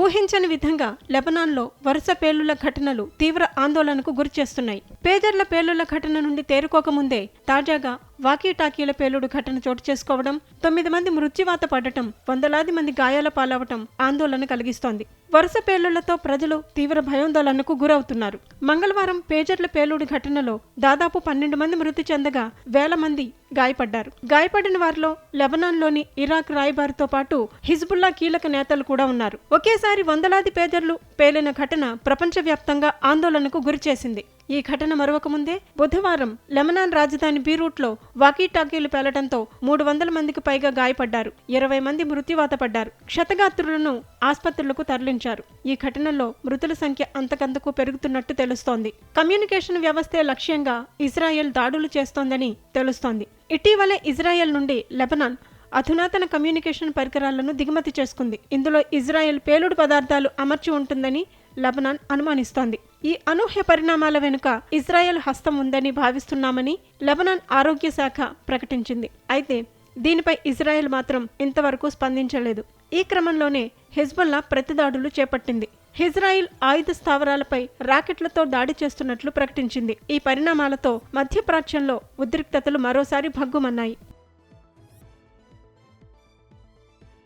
ఊహించని విధంగా లెబనాన్లో వరుస పేలుళ్ళ ఘటనలు తీవ్ర ఆందోళనకు గురిచేస్తున్నాయి. పేజర్ల పేలుళ్ళ ఘటన నుండి తేరుకోకముందే తాజాగా వాకీటాకీల పేలుడు ఘటన చోటు చేసుకోవడం తొమ్మిది మంది మృత్యువాత పడటం వందలాది మంది గాయాల పాలవటం ఆందోళన కలిగిస్తోంది. వరుస పేలుళ్ళతో ప్రజలు తీవ్ర భయాందోళనకు గురవుతున్నారు. మంగళవారం పేజర్ల పేలుడు ఘటనలో దాదాపు పన్నెండు మంది మృతి చెందగా వేల మంది గాయపడ్డారు. గాయపడిన వారిలో లెబనాన్లోని ఇరాక్ రాయబారితో పాటు హిజ్బుల్లా కీలక నేతలు కూడా ఉన్నారు. ఒకేసారి వందలాది పేజర్లు పేలిన ఘటన ప్రపంచవ్యాప్తంగా ఆందోళనకు గురిచేసింది. ఈ ఘటన మరొక ముందే బుధవారం లెమనాన్ రాజధాని బీరూట్లో వాకీటాకీలు పేలటంతో మూడు వందల మందికి పైగా గాయపడ్డారు. ఇరవై మంది మృత్యువాత పడ్డారు. క్షతగాత్రులను ఆసుపత్రులకు తరలించారు. ఈ ఘటనలో మృతుల సంఖ్య అంతకంతకు పెరుగుతున్నట్టు తెలుస్తోంది. కమ్యూనికేషన్ వ్యవస్థే లక్ష్యంగా ఇజ్రాయెల్ దాడులు చేస్తోందని తెలుస్తోంది. ఇటీవలే ఇజ్రాయెల్ నుండి లెబనాన్ అధునాతన కమ్యూనికేషన్ పరికరాలను దిగుమతి చేసుకుంది. ఇందులో ఇజ్రాయెల్ పేలుడు పదార్థాలు అమర్చి ఉంటుందని లెబనాన్ అనుమానిస్తోంది. ఈ అనూహ్య పరిణామాల వెనుక ఇజ్రాయెల్ హస్తం ఉందని భావిస్తున్నామని లెబనాన్ ఆరోగ్య శాఖ ప్రకటించింది. అయితే దీనిపై ఇజ్రాయెల్ మాత్రం ఇంతవరకు స్పందించలేదు. ఈ క్రమంలోనే హిజ్బుల్లా ప్రతిదాడులు చేపట్టింది. హిజ్రాయిల్ ఆయుధ స్థావరాలపై రాకెట్లతో దాడి చేస్తున్నట్లు ప్రకటించింది. ఈ పరిణామాలతో మధ్యప్రాచ్యంలో ఉద్రిక్తతలు మరోసారి భగ్గుమన్నాయి.